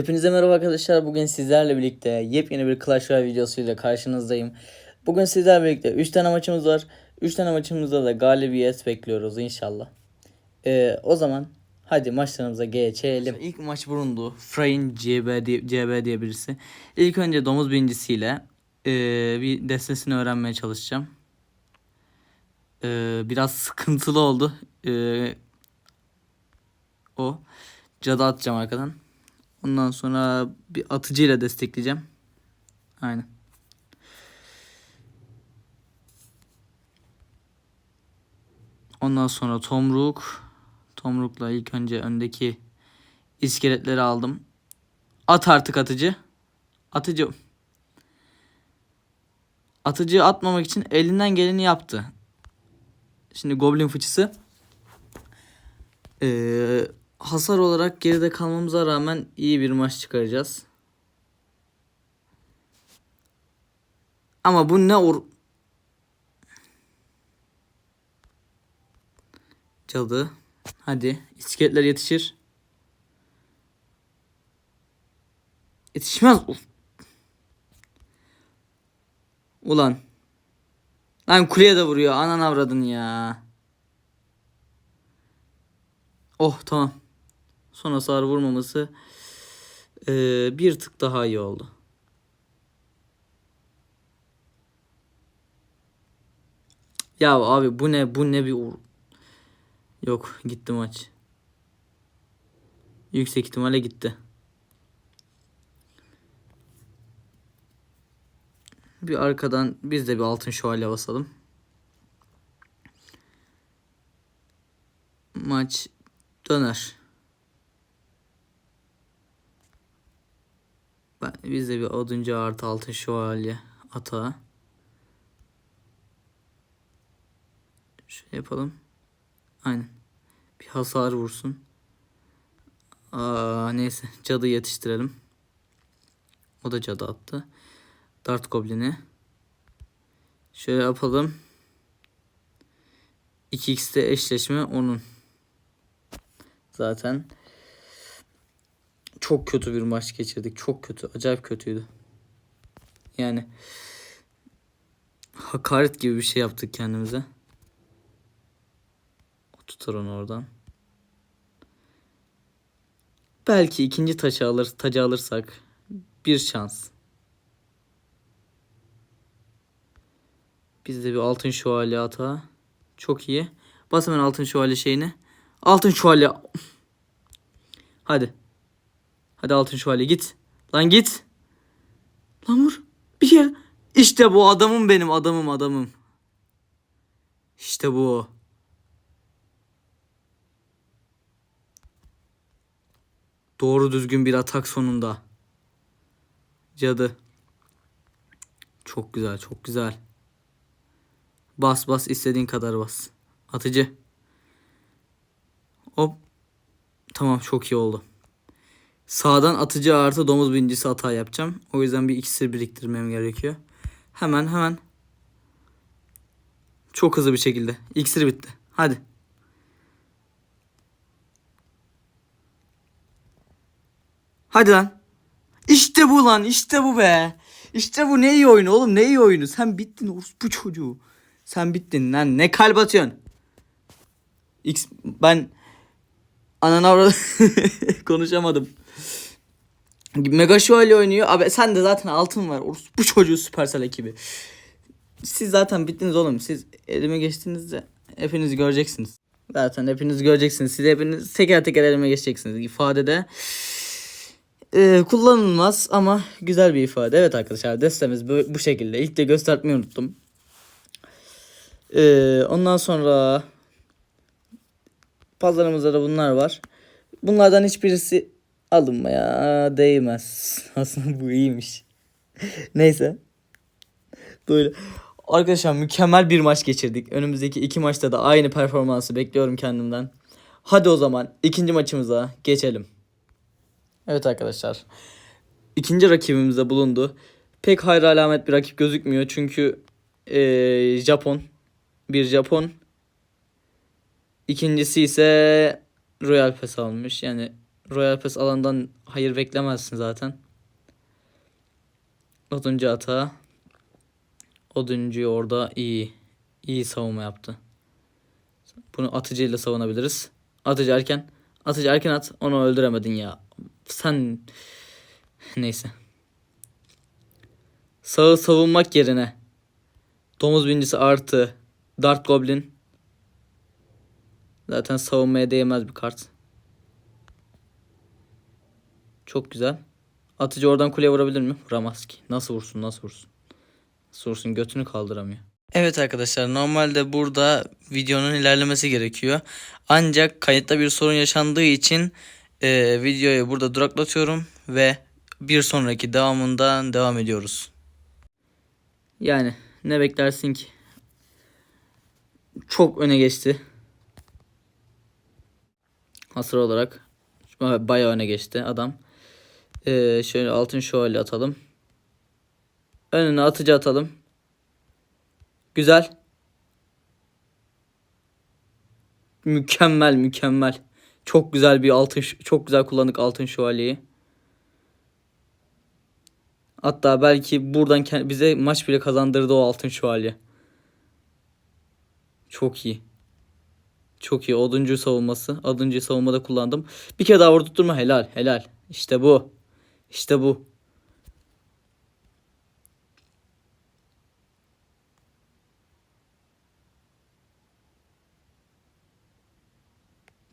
Hepinize merhaba arkadaşlar. Bugün sizlerle birlikte yepyeni bir Clash Royale videosuyla karşınızdayım. Bugün sizlerle birlikte 3 tane maçımız var. 3 tane maçımızda da galibiyet bekliyoruz inşallah. Ee, o zaman hadi maçlarımıza geçelim. İlk maç Burundu. Fray'in CB diye, CB diye birisi. İlk önce domuz birincisiyle ee, bir destesini öğrenmeye çalışacağım. Ee, biraz sıkıntılı oldu. Ee, o. Cadı atacağım arkadan. Ondan sonra bir atıcıyla destekleyeceğim. Aynen. Ondan sonra tomruk. Tomrukla ilk önce öndeki iskeletleri aldım. At artık atıcı. Atıcı. Atıcı atmamak için elinden geleni yaptı. Şimdi goblin fıçısı. Ee, hasar olarak geride kalmamıza rağmen iyi bir maç çıkaracağız. Ama bu ne or... Cadı. Hadi. İskeletler yetişir. Yetişmez. Ulan. Lan kuleye de vuruyor. Anan avradın ya. Oh tamam. Son hasar vurmaması eee, bir tık daha iyi oldu. Ya abi bu ne bu ne bir uğur. Yok gitti maç. Yüksek ihtimalle gitti. Bir arkadan biz de bir altın şövalye basalım. Maç döner. Ben, biz de bir oduncu artı altın şövalye atağa. Şöyle yapalım. Aynen. Bir hasar vursun. Aa, neyse cadı yetiştirelim. O da cadı attı. Dart goblini. Şöyle yapalım. 2x'te eşleşme onun. Zaten çok kötü bir maç geçirdik. Çok kötü. Acayip kötüydü. Yani hakaret gibi bir şey yaptık kendimize. Tutar onu oradan. Belki ikinci taşı alır, tacı alırsak bir şans. Bizde bir altın şövalye hata. Çok iyi. Bas hemen altın şövalye şeyini. Altın şövalye. Hadi. Hadi altın şövalye git. Lan git. Lan vur. Bir kere. İşte bu adamım benim adamım adamım. İşte bu. Doğru düzgün bir atak sonunda. Cadı. Çok güzel çok güzel. Bas bas istediğin kadar bas. Atıcı. Hop. Tamam çok iyi oldu. Sağdan atıcı artı domuz birincisi hata yapacağım. O yüzden bir iksir biriktirmem gerekiyor. Hemen hemen. Çok hızlı bir şekilde. İksir bitti. Hadi. Hadi lan. İşte bu lan. işte bu be. İşte bu ne iyi oyunu oğlum. Ne iyi oyunu. Sen bittin bu çocuğu. Sen bittin lan. Ne kalp atıyorsun. X ben ananı avradı konuşamadım. Mega Şövalye oynuyor. Abi sen de zaten altın var. Bu çocuğu Supercell ekibi. Siz zaten bittiniz oğlum. Siz elime geçtiğinizde hepiniz göreceksiniz. Zaten hepiniz göreceksiniz. Siz hepiniz teker teker elime geçeceksiniz. İfadede e, kullanılmaz ama güzel bir ifade. Evet arkadaşlar destemiz bu, bu şekilde. İlk de göstermeyi unuttum. E, ondan sonra pazarımızda da bunlar var. Bunlardan hiçbirisi alınmaya değmez. Aslında bu iyiymiş. Neyse. Böyle. Arkadaşlar mükemmel bir maç geçirdik. Önümüzdeki iki maçta da aynı performansı bekliyorum kendimden. Hadi o zaman ikinci maçımıza geçelim. Evet arkadaşlar. İkinci rakibimizde bulundu. Pek hayra alamet bir rakip gözükmüyor. Çünkü eee, Japon. Bir Japon. İkincisi ise Royal Pass almış. Yani Royal Pass alandan hayır beklemezsin zaten. Oduncu ata. Oduncu orada iyi. iyi savunma yaptı. Bunu atıcıyla savunabiliriz. Atıcı erken. Atıcı erken at. Onu öldüremedin ya. Sen neyse. Sağı savunmak yerine domuz bincisi artı Dart Goblin zaten savunmaya değmez bir kart. Çok güzel. Atıcı oradan kuleye vurabilir mi? Vuramaz ki. Nasıl vursun nasıl vursun. Nasıl vursun götünü kaldıramıyor. Evet arkadaşlar normalde burada videonun ilerlemesi gerekiyor. Ancak kayıtta bir sorun yaşandığı için e, videoyu burada duraklatıyorum ve bir sonraki devamından devam ediyoruz. Yani ne beklersin ki? Çok öne geçti. Hasar olarak bayağı öne geçti adam. Ee, şöyle altın şövalye atalım. Önüne atıcı atalım. Güzel. Mükemmel mükemmel. Çok güzel bir altın çok güzel kullandık altın şövalyeyi. Hatta belki buradan bize maç bile kazandırdı o altın şövalye. Çok iyi. Çok iyi. Oduncu savunması. Oduncu savunmada kullandım. Bir kere daha vurdurtturma. Helal. Helal. İşte bu. İşte bu.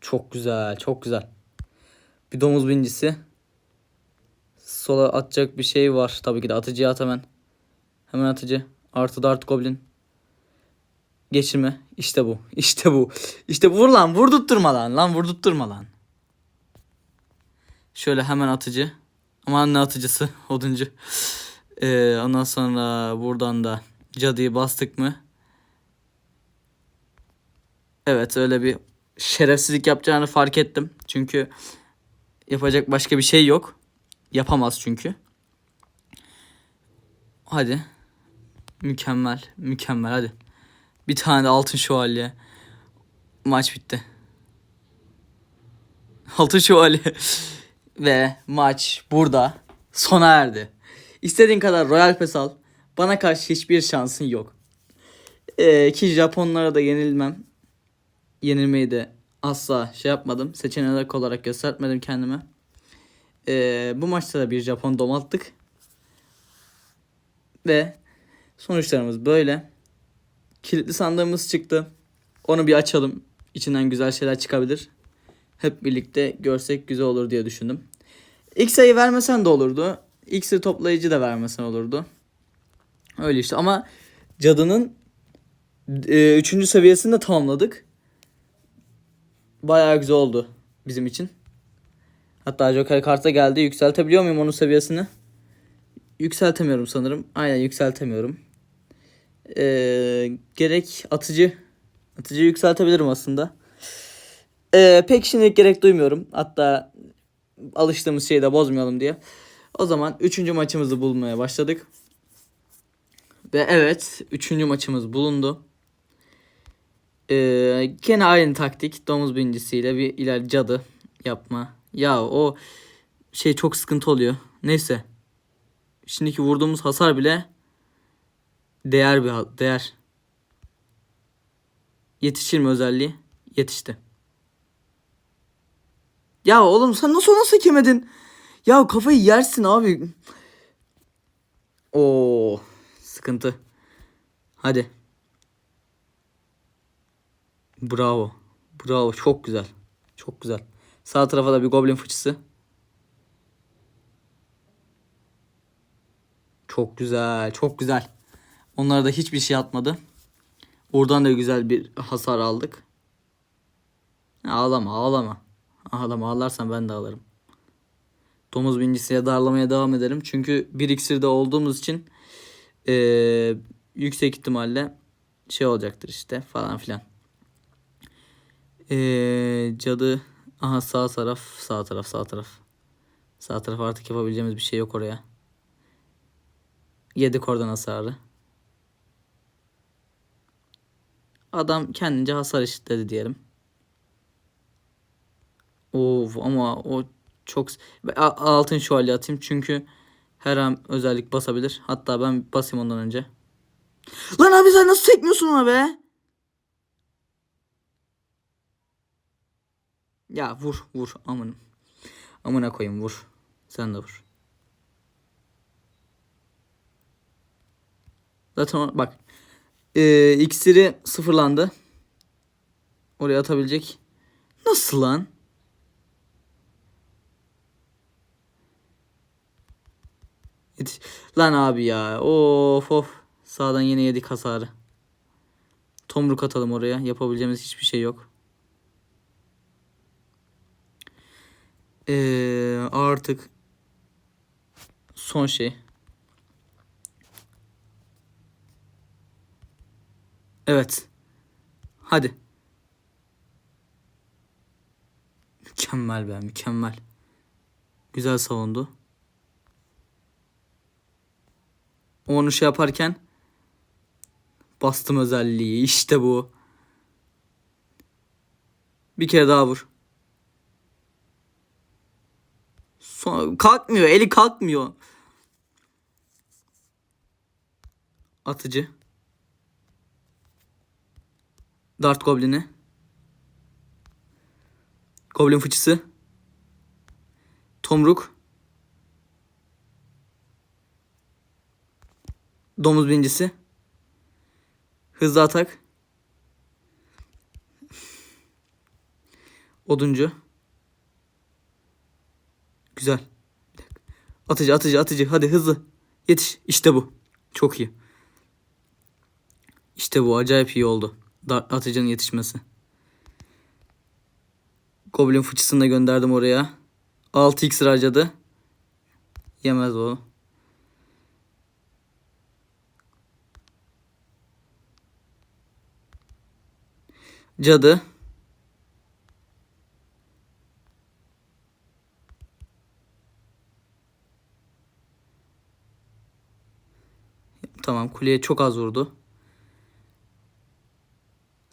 Çok güzel. Çok güzel. Bir domuz bincisi. Sola atacak bir şey var. Tabii ki de atıcıya at hemen. Hemen atıcı. Artı dart goblin. Geçirme. İşte bu. İşte bu. İşte vur lan. Vurdurtturma lan. Lan vurdurtturma lan. Şöyle hemen atıcı. Aman ne atıcısı. Oduncu. Ee, ondan sonra buradan da cadıyı bastık mı? Evet öyle bir şerefsizlik yapacağını fark ettim. Çünkü yapacak başka bir şey yok. Yapamaz çünkü. Hadi. Mükemmel. Mükemmel hadi. Bir tane de altın şövalye. Maç bitti. Altın şövalye. Ve maç burada sona erdi. İstediğin kadar Royal Pass al. Bana karşı hiçbir şansın yok. Ee, ki Japonlara da yenilmem. Yenilmeyi de asla şey yapmadım. Seçenek olarak göstermedim kendime. Ee, bu maçta da bir Japon domalttık. Ve sonuçlarımız böyle. Kilitli sandığımız çıktı. Onu bir açalım. İçinden güzel şeyler çıkabilir. Hep birlikte görsek güzel olur diye düşündüm. İlk sayı vermesen de olurdu. İksir toplayıcı da vermesen olurdu. Öyle işte ama cadının e, üçüncü seviyesini de tamamladık. Bayağı güzel oldu bizim için. Hatta Joker karta geldi. Yükseltebiliyor muyum onun seviyesini? Yükseltemiyorum sanırım. Aynen yükseltemiyorum. Ee, gerek atıcı. Atıcı yükseltebilirim aslında. Ee, pek şimdilik gerek duymuyorum. Hatta alıştığımız şeyi de bozmayalım diye. O zaman üçüncü maçımızı bulmaya başladık. Ve evet üçüncü maçımız bulundu. Ee, gene aynı taktik. Domuz bincisiyle bir iler cadı yapma. Ya o şey çok sıkıntı oluyor. Neyse. Şimdiki vurduğumuz hasar bile değer bir ha- değer. Yetişir mi özelliği? Yetişti. Ya oğlum sen nasıl nasıl sekemedin? Ya kafayı yersin abi. Oo sıkıntı. Hadi. Bravo. Bravo çok güzel. Çok güzel. Sağ tarafa da bir goblin fıçısı. Çok güzel. Çok güzel. Onlara da hiçbir şey atmadı. Oradan da güzel bir hasar aldık. Ağlama ağlama. Ağlama ağlarsan ben de ağlarım. Domuz bincisiyle darlamaya devam ederim. Çünkü bir iksirde olduğumuz için eee, yüksek ihtimalle şey olacaktır işte falan filan. Eee, cadı aha sağ taraf sağ taraf sağ taraf. Sağ taraf artık yapabileceğimiz bir şey yok oraya. Yedik oradan hasarı. Adam kendince hasar eşitledi diyelim. Of ama o Çok altın şövalye atayım çünkü her an özellik basabilir. Hatta ben basayım ondan önce. Lan abi sen nasıl sekmiyorsun ona be? Ya vur vur amın. Amına koyayım vur. Sen de vur. Zaten bak. Ee, iksiri sıfırlandı. Oraya atabilecek. Nasıl lan? Lan abi ya. Of of. Sağdan yine yedik hasarı. Tomruk atalım oraya. Yapabileceğimiz hiçbir şey yok. Ee, artık son şey. Evet. Hadi. Mükemmel be mükemmel. Güzel savundu. Onu şey yaparken bastım özelliği. İşte bu. Bir kere daha vur. Son, kalkmıyor. Eli kalkmıyor. Atıcı. Dart Goblin'i. Goblin fıçısı. Tomruk. Domuz bincisi. Hızlı atak. Oduncu. Güzel. Atıcı atıcı atıcı. Hadi hızlı. Yetiş. İşte bu. Çok iyi. İşte bu. Acayip iyi oldu. Atıcının yetişmesi. Goblin fıçısını da gönderdim oraya. 6x harcadı. Yemez o. Cadı. Tamam kuleye çok az vurdu.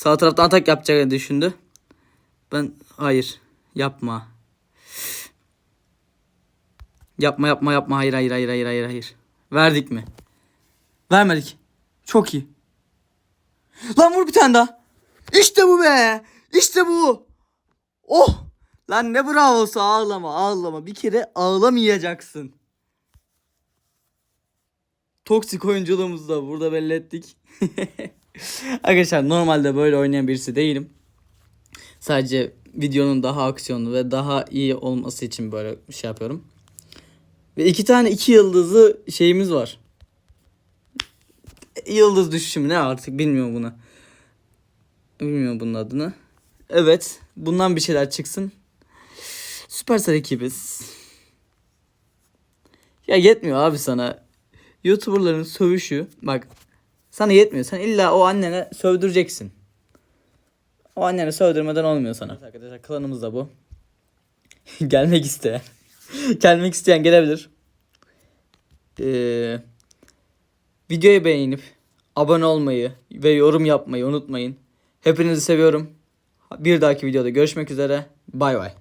Sağ taraftan atak yapacağını düşündü. Ben hayır yapma. Yapma yapma yapma hayır hayır hayır hayır hayır hayır. Verdik mi? Vermedik. Çok iyi. Lan vur bir tane daha. İşte bu be. İşte bu. Oh. Lan ne bravosu ağlama ağlama. Bir kere ağlamayacaksın. Toksik oyunculuğumuzu da burada belli ettik. Arkadaşlar normalde böyle oynayan birisi değilim. Sadece videonun daha aksiyonlu ve daha iyi olması için böyle şey yapıyorum. Ve iki tane iki yıldızlı şeyimiz var. Yıldız düşüşü mü ne artık bilmiyorum bunu. Bilmiyorum bunun adını. Evet. Bundan bir şeyler çıksın. Süpersel ekibiz. Ya yetmiyor abi sana. Youtuberların sövüşü. Bak sana yetmiyor. Sen illa o annene sövdüreceksin. O annene sövdürmeden olmuyor sana. Arkadaşlar klanımız da bu. Gelmek isteyen. Gelmek isteyen gelebilir. Ee, videoyu beğenip abone olmayı ve yorum yapmayı unutmayın. Hepinizi seviyorum. Bir dahaki videoda görüşmek üzere. Bay bay.